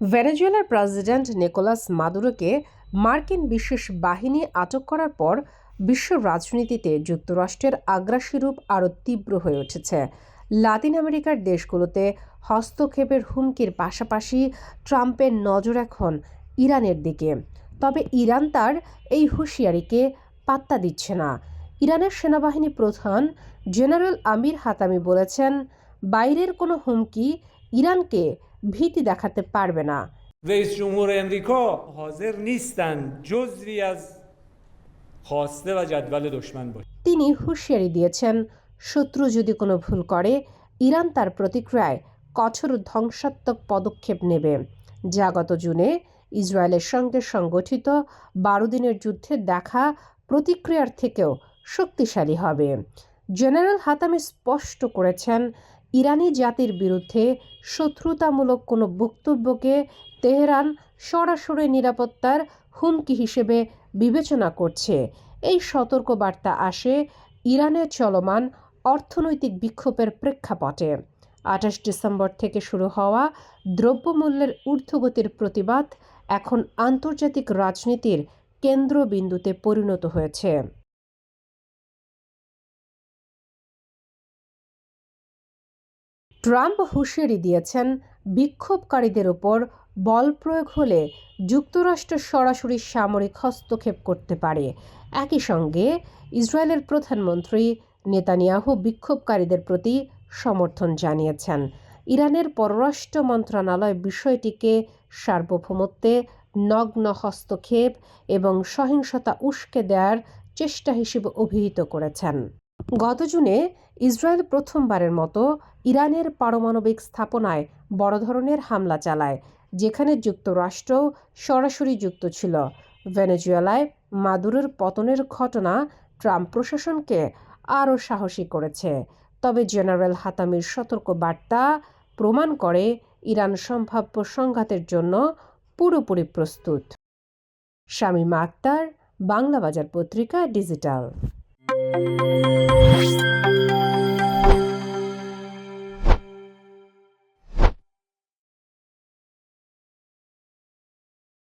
ভেনেজুয়েলার president Nicolas মাদুরোকে মার্কিন বিশেষ বাহিনী আটক করার পর বিশ্ব রাজনীতিতে যুক্তরাষ্ট্রের আগ্রাসী রূপ আরও তীব্র হয়ে উঠেছে। লাতিন আমেরিকার দেশগুলোতে হস্তক্ষেপের হুমকির পাশাপাশি ট্রাম্পের নজর এখন ইরানের দিকে। তবে ইরান তার এই হুঁশিয়ারিকে পাত্তা দিচ্ছে না। ইরানের সেনাবাহিনী প্রধান জেনারেল আমির হাতামি বলেছেন, বাইরের কোনো হুমকি ইরানকে ভীতি দেখাতে পারবে না رئیس جمهور امریکا حاضر نیستند جزوی از خواسته و جدول دشمن باشند তিনি হুঁশিয়ারি দিয়েছেন শত্রু যদি কোনো ভুল করে ইরান তার প্রতিক্রিয়ায় কঠোর ধ্বংসাত্মক পদক্ষেপ নেবে যা গত জুনে ইসরায়েলের সঙ্গে সংগঠিত বারো দিনের যুদ্ধে দেখা প্রতিক্রিয়ার থেকেও শক্তিশালী হবে জেনারেল হাতামি স্পষ্ট করেছেন ইরানি জাতির বিরুদ্ধে শত্রুতামূলক কোনো বক্তব্যকে তেহরান সরাসরি নিরাপত্তার হুমকি হিসেবে বিবেচনা করছে। এই সতর্কবার্তা আসে ইরানের চলমান অর্থনৈতিক বিক্ষোভের প্রেক্ষাপটে। আঠাশ ডিসেম্বর থেকে শুরু হওয়া দ্রব্যমূল্যের ঊর্ধ্বগতির প্রতিবাদ এখন আন্তর্জাতিক রাজনীতির কেন্দ্রবিন্দুতে পরিণত হয়েছে। ট্রাম্প হুঁশিয়ারি দিয়েছেন, বিক্ষোভকারীদের ওপর বল প্রয়োগ হলে যুক্তরাষ্ট্র সরাসরি সামরিক হস্তক্ষেপ করতে পারে। একই সঙ্গে ইসরায়েলের প্রধানমন্ত্রী নেতানিয়াহু বিক্ষোভকারীদের প্রতি সমর্থন জানিয়েছেন। ইরানের পররাষ্ট্র মন্ত্রণালয় বিষয়টিকে সার্বভৌমত্বে নগ্ন হস্তক্ষেপ এবং সহিংসতা উস্কে দেওয়ার চেষ্টা হিসেবে অভিহিত করেছেন। গত জুনে ইসরায়েল প্রথমবারের মতো ইরানের পারমাণবিক স্থাপনায় বড় ধরনের হামলা চালায়, যেখানে যুক্তরাষ্ট্র সরাসরি যুক্ত ছিল। ভেনেজুয়েলায় মাদুরের পতনের ঘটনা ট্রাম্প প্রশাসনকে আরও সাহসী করেছে। তবে জেনারেল হাতামির সতর্ক বার্তা প্রমাণ করে ইরান সম্ভাব্য সংঘাতের জন্য পুরোপুরি প্রস্তুত। শামীমা আক্তার বাংলা বাজার পত্রিকা ডিজিটাল। Música